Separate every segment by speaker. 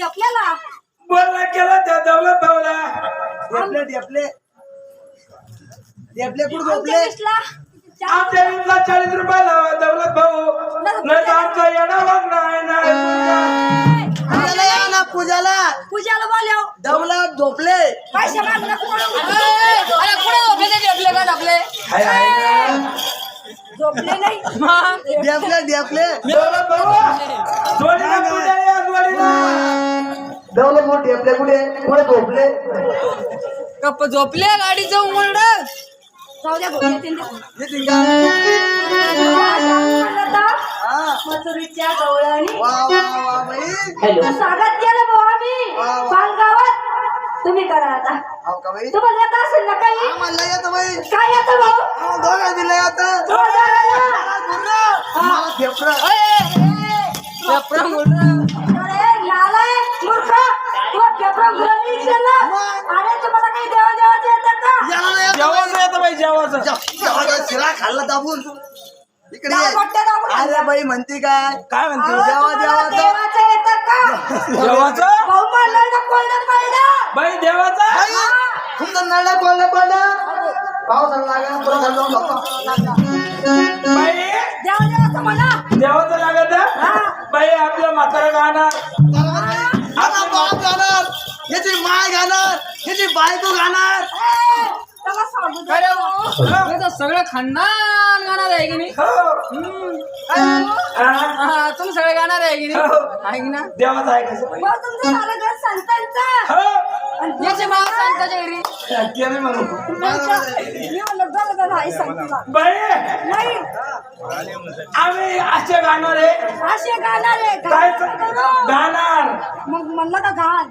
Speaker 1: आपल्याला.
Speaker 2: बोलला केला त्या दौलत भाऊला
Speaker 3: डेपले डेपले डेपले कुठं झोपले
Speaker 2: आमच्या वीसला चाळीस रुपये लावा दौलत भाऊ नाही तर आमचा येडा वागणार नाही
Speaker 3: पूजाला या ना पूजाला.
Speaker 1: पूजाला बोलव.
Speaker 3: दमला झोपले
Speaker 1: पैसे
Speaker 4: अरे कुठे झोपले ते झोपले का आपले
Speaker 2: हाय, हाय. ना.
Speaker 1: झोपले नाही.
Speaker 3: डेपले डेपले
Speaker 2: दौलत भाऊ जोडीला पूजा या, जोडीला.
Speaker 3: दमला मोठ डेपले कुठे कुठे झोपले.
Speaker 4: कप्प झोपले गाडीचं उमरड
Speaker 1: जाऊ द्या भाऊ, येतील ते.
Speaker 3: येतील का? हा.
Speaker 1: मथुरीच्या गवळणी
Speaker 3: वा वा वा बाई.
Speaker 1: स्वागत केलं भाऊ आम्ही.
Speaker 3: वा,
Speaker 1: तुम्ही करा आता.
Speaker 3: हो का बाई?
Speaker 1: तुम्हाला येत असेल ना काही?
Speaker 3: आम्हाला येतं बाई.
Speaker 1: काय येतं भाऊ?
Speaker 3: आम्हाला दोघं दिलं येतं. मला.
Speaker 1: अरे नालाय मूर्ख तू पेपर गुलाबी विचारलं अरे तुम्हाला काही देवा देवाचं येतं का
Speaker 3: याला नाही येतं
Speaker 2: जेवायचं येतं बाई. जेवायचं
Speaker 3: बाई. जेवायचा. शिरा खाल्ला दाबून. इकडे
Speaker 1: दाब
Speaker 3: ये.
Speaker 1: मोठ्या दाबून
Speaker 3: अरे बाई म्हणते काय?
Speaker 2: काय
Speaker 1: अहो,
Speaker 2: म्हणते
Speaker 3: देवा,
Speaker 1: तुम्हाला
Speaker 3: देवा,
Speaker 1: देवाचं
Speaker 2: जेवायचं बाई देवाचा?
Speaker 3: बाई, तुमचं नळ्या पडलं पडलं पावसाला लागला परत घरी जाऊन झोपा.
Speaker 2: बाई
Speaker 1: देवा देवाचं म्हणा.
Speaker 2: देवाचं लागत बाई आपल्या म्हातारा
Speaker 3: जाणार याची माय घालणार याची बायको घालणार.
Speaker 4: हे सगळं खानदान गाणार आहे की नाही?
Speaker 2: हो. हा.
Speaker 4: हा, तुम्ही सगळे गाणार आहे की नाही? आहे की ना?
Speaker 2: देवाचं आहे कसं
Speaker 1: भाऊ तुमचं झालं घर संतांचं?
Speaker 2: हो.
Speaker 4: याचे भाव सांग त्याच्या घरी.
Speaker 2: शक्य नाही म्हणून.
Speaker 1: मी म्हणलं झालं झालं आई संतीला
Speaker 2: बाई!
Speaker 1: नाही.
Speaker 2: आम्ही असे गाणार आहे.
Speaker 1: असे गाणार आहे.
Speaker 2: काय. गाणार.
Speaker 1: मग म्हणलं का घाल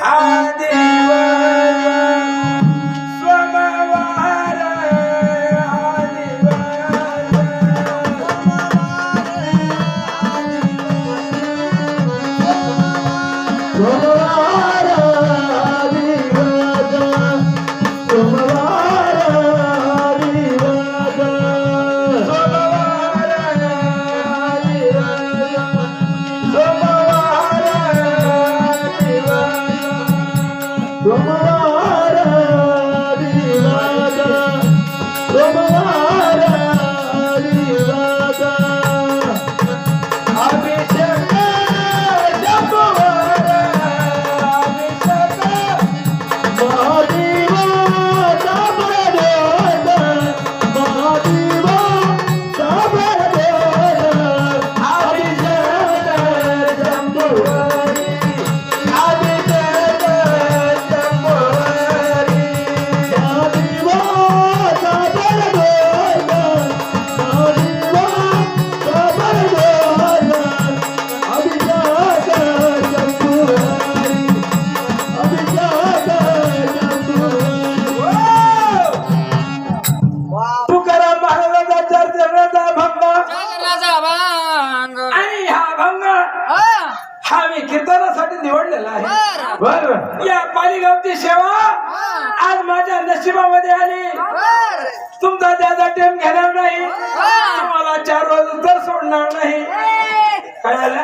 Speaker 1: हा
Speaker 2: दिवस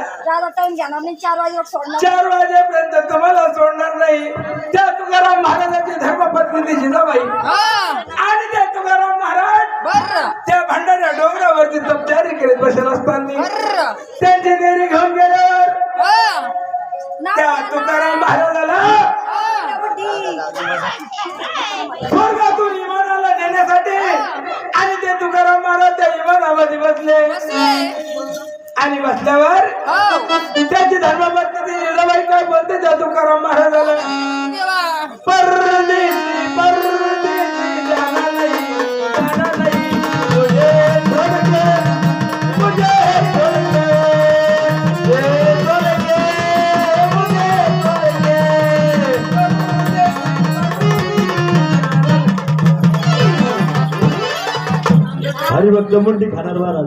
Speaker 1: टाइम घेणार नाही चार वाजेवर सोडणार
Speaker 2: चार वाजेपर्यंत तुम्हाला सोडणार नाही त्या तुकाराम महाराजांची धर्मपत्नी जिजाबाई
Speaker 4: हा,
Speaker 2: आणि त्या तुकाराम महाराज
Speaker 4: बरं.
Speaker 2: त्या भंडाऱ्या डोंगरावरती तपचारी करीत बसेल असताना. त्यांची देरी घेऊन गेल्यावर
Speaker 4: हा,
Speaker 1: नाव
Speaker 2: त्या तुकाराम महाराजाला
Speaker 4: हा.
Speaker 2: स्वर्गातून विमानाला नेण्यासाठी आणि ते तुकाराम महाराज त्या विमानामध्ये बसले
Speaker 4: बसले.
Speaker 2: आणि बसल्यावर त्याची धर्मपत्नी लीलाबाई काय बोलते? त्या तुकाराम महाराजाला.
Speaker 5: हरिभक्त मुंडी खाणार महाराज.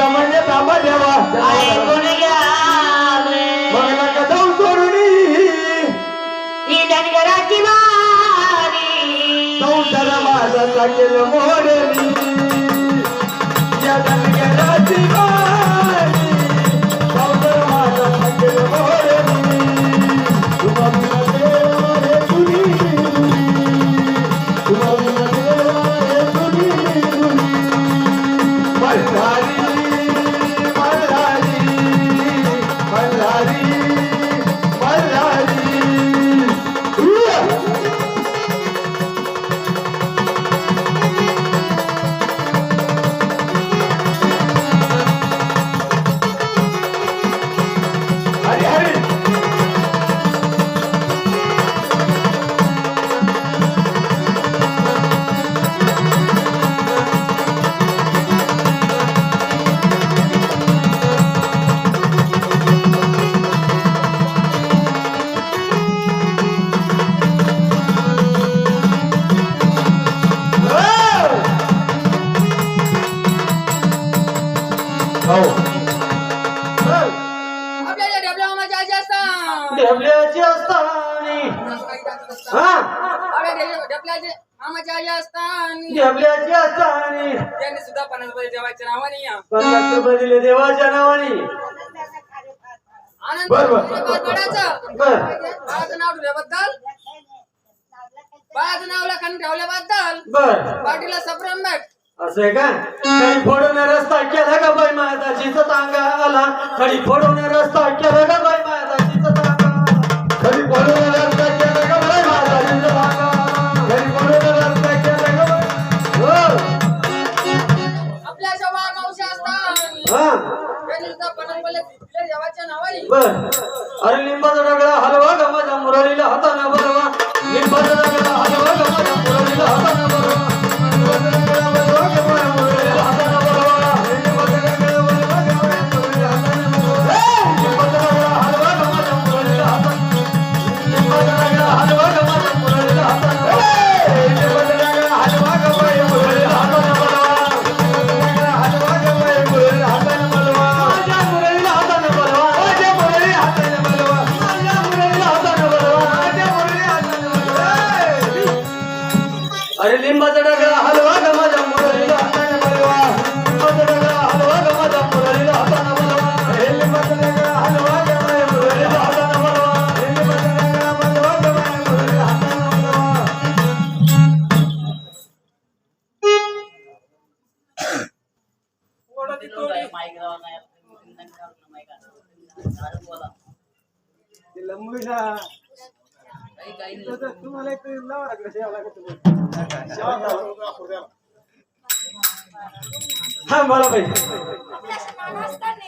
Speaker 5: म्हणजे तांबा देवा
Speaker 6: ऐकून घ्यावं
Speaker 5: मग नका जाऊ सोडून
Speaker 6: ही धनगराची वारी.
Speaker 5: संसार माझा साकेल मोडली या धनगराची वारी.
Speaker 4: बाळाचं. नाव ठेवल्याबद्दल. बाळाचं नाव लखन ठेवल्याबद्दल.
Speaker 5: बर.
Speaker 4: पाटीला सप्रेम भेट.
Speaker 5: असं आहे का? खडी फोडून रस्ता केला का बाई माताजीच तांगा आला खडी फोडून रस्ता केला का बाई माताजीच तांगा खडी फोडून रस्ता केला का बाई माताजीच तांगा खडी फोडून रस्ता केला का बाई? हो.
Speaker 4: आपल्या सभा गावच्या असतात
Speaker 5: हा
Speaker 4: त्यांनी सुद्धा पन्नास रुपये दिले देवाच्या नावाने
Speaker 5: बर. अरे लिंबाचा डगळा हलवा का अरे लिंबाचा हा बोला बाई.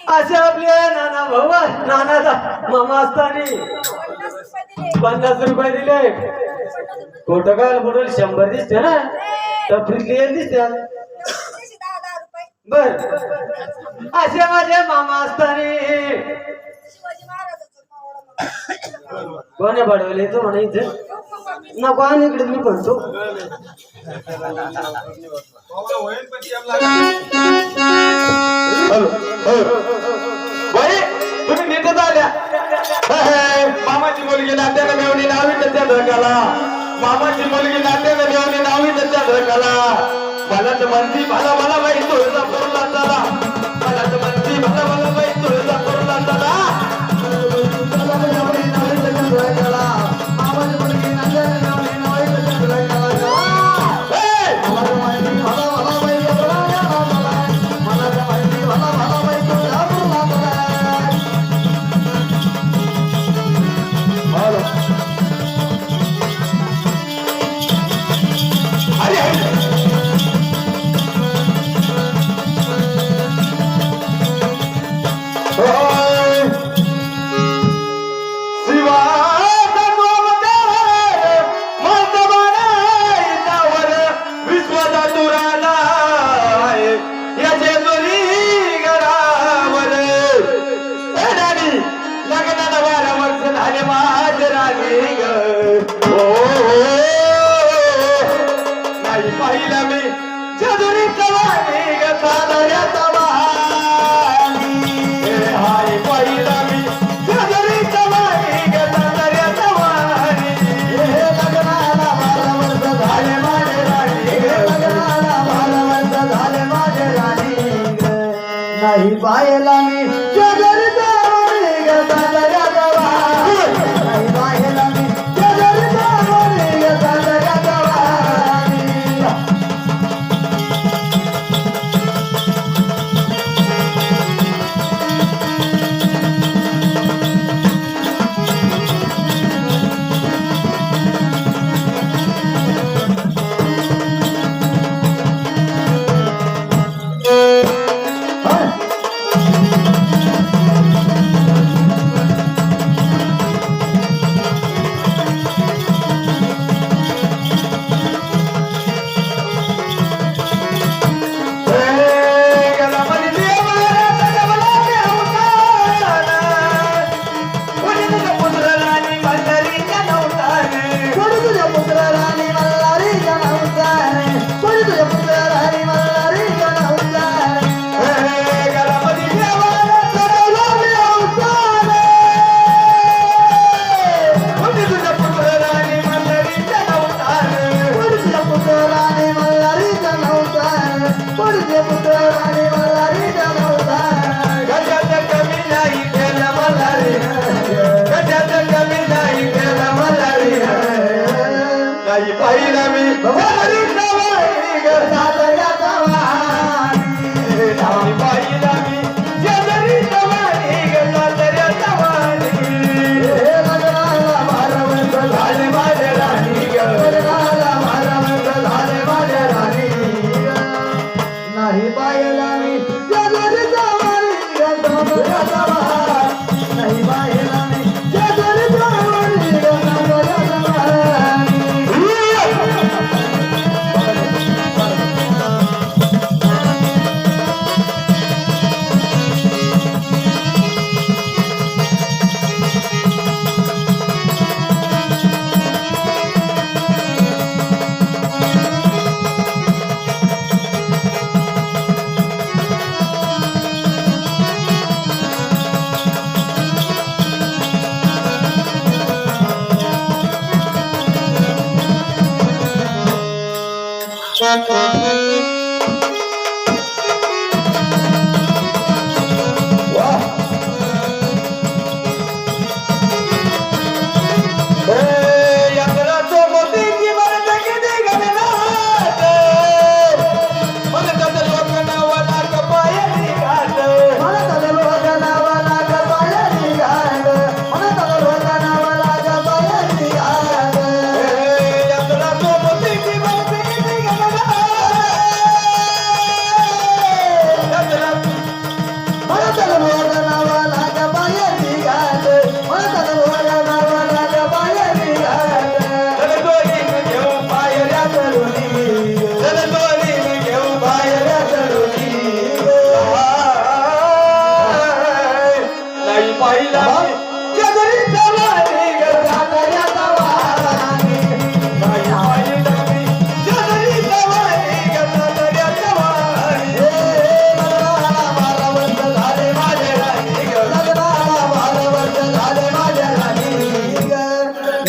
Speaker 5: असे आपले नाना भाऊ नानाचा मामा असताना.
Speaker 1: पन्नास रुपये दिले.
Speaker 5: पन्नास काय म्हणून शंभर दिसते ना? तर एक दिसते. बर. असे माझे मामा असताना. कोणी बडवले तो इथे. नको आणि इकडे मी म्हणतो. तुम्ही नीटच आल्या. मामाची मुलगी नात्याने मिळवली नावी त्याच्या धकाला मामाची मुलगी नात्याने मिळवली नावी त्याच्या धकाला मला तर म्हणती भला भला बाई तुळजा
Speaker 3: পাইলামি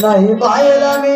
Speaker 3: नाही पाहिला मी